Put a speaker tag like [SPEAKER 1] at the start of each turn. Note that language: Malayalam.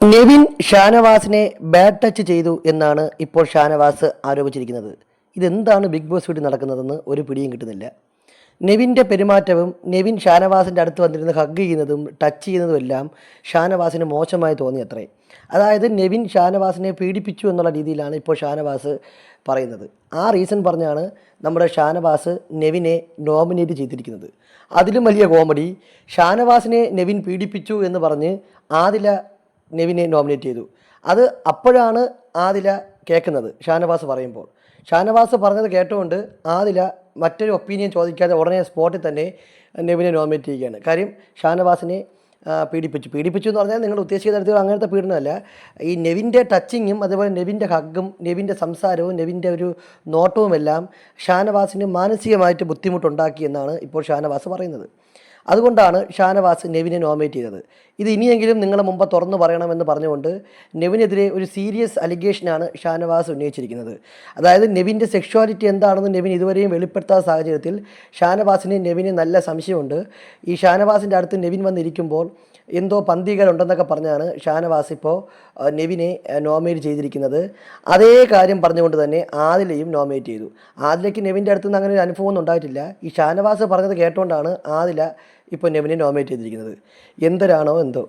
[SPEAKER 1] നെവിൻ ഷാനവാസിനെ ബാഡ് ടച്ച് ചെയ്തു എന്നാണ് ഇപ്പോൾ ഷാനവാസ് ആരോപിച്ചിരിക്കുന്നത്. ഇതെന്താണ് ബിഗ് ബോസ് വീട്ടിൽ നടക്കുന്നതെന്ന് ഒരു പിടിയും കിട്ടുന്നില്ല. നെവിന്റെ പെരുമാറ്റവും നെവിൻ ഷാനവാസിന്റെ അടുത്ത് വന്നിരുന്ന് ഹഗ് ചെയ്യുന്നതും ടച്ച് ചെയ്യുന്നതും എല്ലാം ഷാനവാസിന് മോശമായി തോന്നി അത്രേ അതായത് നെവിൻ ഷാനവാസിനെ പീഡിപ്പിച്ചു എന്നുള്ള രീതിയിലാണ് ഇപ്പോൾ ഷാനവാസ് പറയുന്നത്. ആ റീസൺ പറഞ്ഞാണ് നമ്മുടെ ഷാനവാസ് നെവിനെ നോമിനേറ്റ് ചെയ്തിരിക്കുന്നത്. അതിലും വലിയ കോമഡി ഷാനവാസിനെ നെവിൻ പീഡിപ്പിച്ചു എന്ന് പറഞ്ഞ് ആദില നെവിനെ നോമിനേറ്റ് ചെയ്തു. അത് അപ്പോഴാണ് ആദില കേൾക്കുന്നത് ഷാനവാസ് പറയുമ്പോൾ. ഷാനവാസ് പറഞ്ഞത് കേട്ടുകൊണ്ട് ആദില മറ്റൊരു ഒപ്പീനിയൻ ചോദിക്കാതെ ഉടനെ സ്പോട്ടിൽ തന്നെ നെവിനെ നോമിനേറ്റ് ചെയ്യുകയാണ്. കാര്യം ഷാനവാസിനെ പീഡിപ്പിച്ചു. പീഡിപ്പിച്ചു എന്ന് പറഞ്ഞാൽ നിങ്ങൾ ഉദ്ദേശിക്കുന്ന തരത്തിലുള്ള അങ്ങനത്തെ പീഡനമല്ല. ഈ നെവിന്റെ ടച്ചിങ്ങും അതുപോലെ നെവിന്റെ ഹഗ്ഗും നെവിന്റെ സംസാരവും നെവിന്റെ ഒരു നോട്ടവുമെല്ലാം ഷാനവാസിന് മാനസികമായിട്ട് ബുദ്ധിമുട്ടുണ്ടാക്കി എന്നാണ് ഇപ്പോൾ ഷാനവാസ് പറയുന്നത്. അതുകൊണ്ടാണ് ഷാനവാസ് നെവിനെ നോമിനേറ്റ് ചെയ്തത്. ഇത് ഇനിയെങ്കിലും നിങ്ങളെ മുമ്പ് തുറന്നു പറയണമെന്ന് പറഞ്ഞുകൊണ്ട് നെവിനെതിരെ ഒരു സീരിയസ് അലിഗേഷനാണ് ഷാനവാസ് ഉന്നയിച്ചിരിക്കുന്നത്. അതായത് നെവിന്റെ സെക്ഷുവാലിറ്റി എന്താണെന്ന് നെവിൻ ഇതുവരെയും വെളിപ്പെടുത്താത്ത സാഹചര്യത്തിൽ ഷാനവാസിന് നെവിന് നല്ല സംശയമുണ്ട്. ഈ ഷാനവാസിന്റെ അടുത്ത് നെവിൻ വന്നിരിക്കുമ്പോൾ എന്തോ പന്തികളുണ്ടെന്നൊക്കെ പറഞ്ഞാണ് ഷാനവാസ് ഇപ്പോൾ നെവിനെ നോമിനേറ്റ് ചെയ്തിരിക്കുന്നത്. അതേ കാര്യം പറഞ്ഞുകൊണ്ട് തന്നെ ആദിലയും നോമിനേറ്റ് ചെയ്തു. ആദിലയ്ക്ക് നെവിന്റെ അടുത്ത് നിന്ന് അങ്ങനെ ഒരു അനുഭവം ഒന്നും ഉണ്ടായിട്ടില്ല. ഈ ഷാനവാസ് പറഞ്ഞത് കേട്ടുകൊണ്ടാണ് ആദില ഇപ്പോൾ നെവിനെ നോമിനേറ്റ് ചെയ്തിരിക്കുന്നത്. എന്തരാണോ എന്തോ.